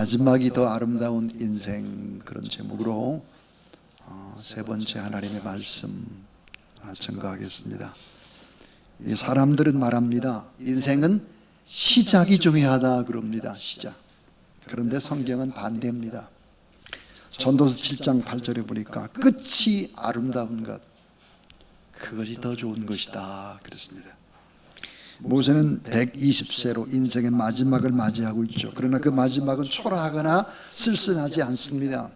마지막이 더 아름다운 인생 그런 제목으로 어, 세 번째 하나님의 말씀 아, 증거하겠습니다. 이 사람들은 말합니다. 인생은 시작이 중요하다 그럽니다. 시작. 그런데 성경은 반대입니다. 전도서 7장 8절에 보니까 끝이 아름다운 것 그것이 더 좋은 것이다 그랬습니다. 모세는 120세로 인생의 마지막을 맞이하고 있죠. 그러나 그 마지막은 초라하거나 쓸쓸하지 않습니다.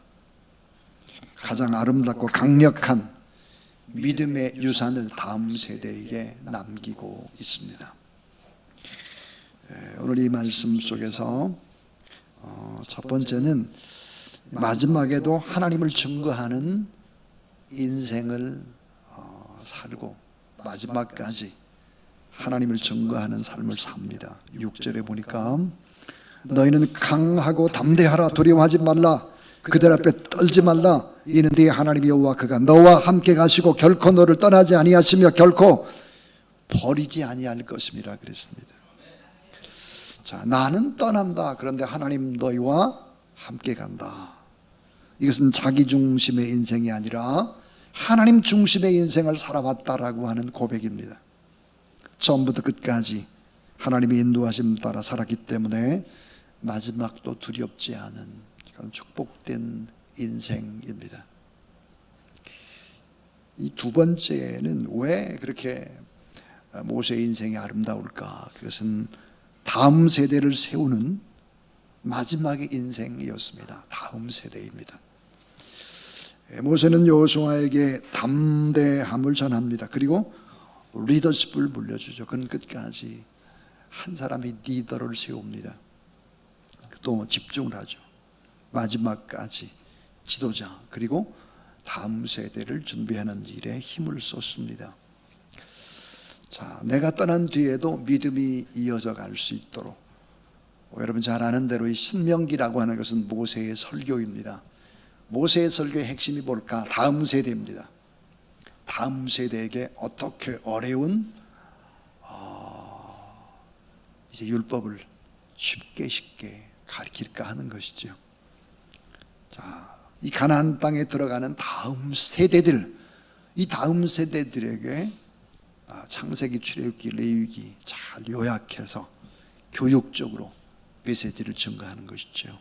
가장 아름답고 강력한 믿음의 유산을 다음 세대에게 남기고 있습니다. 예, 오늘 이 말씀 속에서 어, 첫 번째는 마지막에도 하나님을 증거하는 인생을 어, 살고 마지막까지 하나님을 증거하는 삶을 삽니다. 6절에 보니까 너희는 강하고 담대하라 두려워하지 말라 그들 앞에 떨지 말라 이는 네 하나님 여호와 그가 너와 함께 가시고 결코 너를 떠나지 아니하시며 결코 버리지 아니할 것입니다 그랬습니다. 자 나는 떠난다 그런데 하나님 너희와 함께 간다. 이것은 자기 중심의 인생이 아니라 하나님 중심의 인생을 살아왔다라고 하는 고백입니다. 처음부터 끝까지 하나님의 인도하심 따라 살았기 때문에 마지막도 두렵지 않은 그런 축복된 인생입니다. 이 두 번째는 왜 그렇게 모세의 인생이 아름다울까? 그것은 다음 세대를 세우는 마지막의 인생이었습니다. 다음 세대입니다. 모세는 여호수아에게 담대함을 전합니다. 그리고 리더십을 물려주죠. 그건 끝까지 한 사람이 리더를 세웁니다. 또 집중을 하죠. 마지막까지 지도자 그리고 다음 세대를 준비하는 일에 힘을 쏟습니다. 자, 내가 떠난 뒤에도 믿음이 이어져 갈 수 있도록 어, 여러분 잘 아는 대로 이 신명기라고 하는 것은 모세의 설교입니다. 모세의 설교의 핵심이 뭘까? 다음 세대입니다. 다음 세대에게 어떻게 어려운 어, 이제 율법을 쉽게 쉽게 가르칠까 하는 것이죠. 자, 이 가나안 땅에 들어가는 다음 세대들, 이 다음 세대들에게 아, 창세기, 출애굽기, 레위기 잘 요약해서 교육적으로 메시지를 증거하는 것이죠.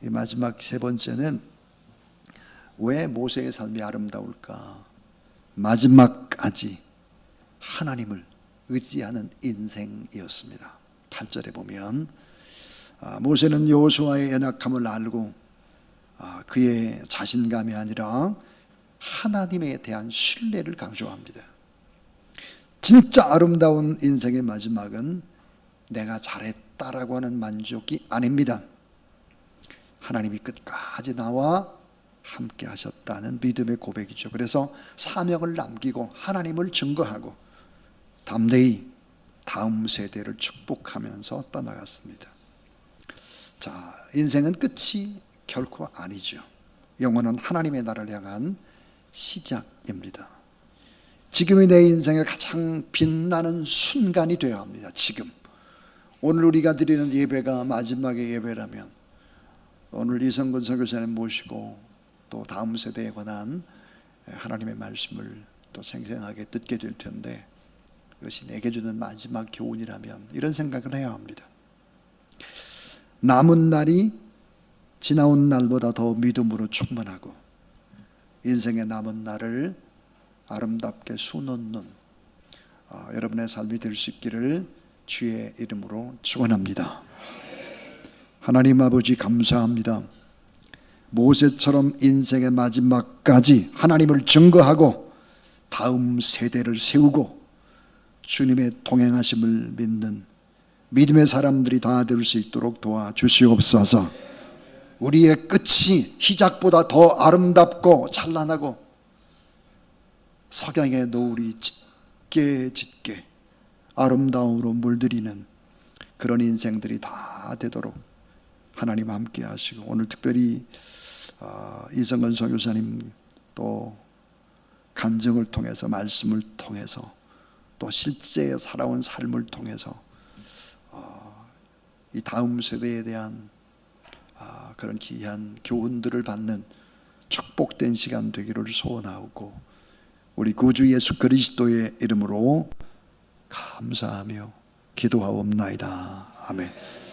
이 마지막 세 번째는 왜 모세의 삶이 아름다울까? 마지막까지 하나님을 의지하는 인생이었습니다. 8절에 보면 아, 모세는 여호수아의 연약함을 알고 아, 그의 자신감이 아니라 하나님에 대한 신뢰를 강조합니다. 진짜 아름다운 인생의 마지막은 내가 잘했다라고 하는 만족이 아닙니다. 하나님이 끝까지 나와 함께 하셨다는 믿음의 고백이죠. 그래서 사명을 남기고 하나님을 증거하고 담대히 다음 세대를 축복하면서 떠나갔습니다. 자, 인생은 끝이 결코 아니죠. 영혼은 하나님의 나라를 향한 시작입니다. 지금이 내 인생의 가장 빛나는 순간이 되어야 합니다. 지금. 오늘 우리가 드리는 예배가 마지막의 예배라면 오늘 이성근 선교사님 모시고 또 다음 세대에 관한 하나님의 말씀을 또 생생하게 듣게 될 텐데 그것이 내게 주는 마지막 교훈이라면 이런 생각을 해야 합니다. 남은 날이 지나온 날보다 더 믿음으로 충만하고 인생의 남은 날을 아름답게 수놓는 어, 여러분의 삶이 될 수 있기를 주의 이름으로 축원합니다. 하나님 아버지 감사합니다. 모세처럼 인생의 마지막까지 하나님을 증거하고 다음 세대를 세우고 주님의 동행하심을 믿는 믿음의 사람들이 다 될 수 있도록 도와주시옵소서. 우리의 끝이 시작보다 더 아름답고 찬란하고 석양의 노을이 짙게 짙게 아름다움으로 물들이는 그런 인생들이 다 되도록 하나님 함께 하시고 오늘 특별히 어, 이성근 선교사님 또 간증을 통해서 말씀을 통해서 또 실제 살아온 삶을 통해서 어, 이 다음 세대에 대한 아, 그런 귀한 교훈들을 받는 축복된 시간 되기를 소원하고 우리 구주 예수 그리스도의 이름으로 감사하며 기도하옵나이다. 아멘.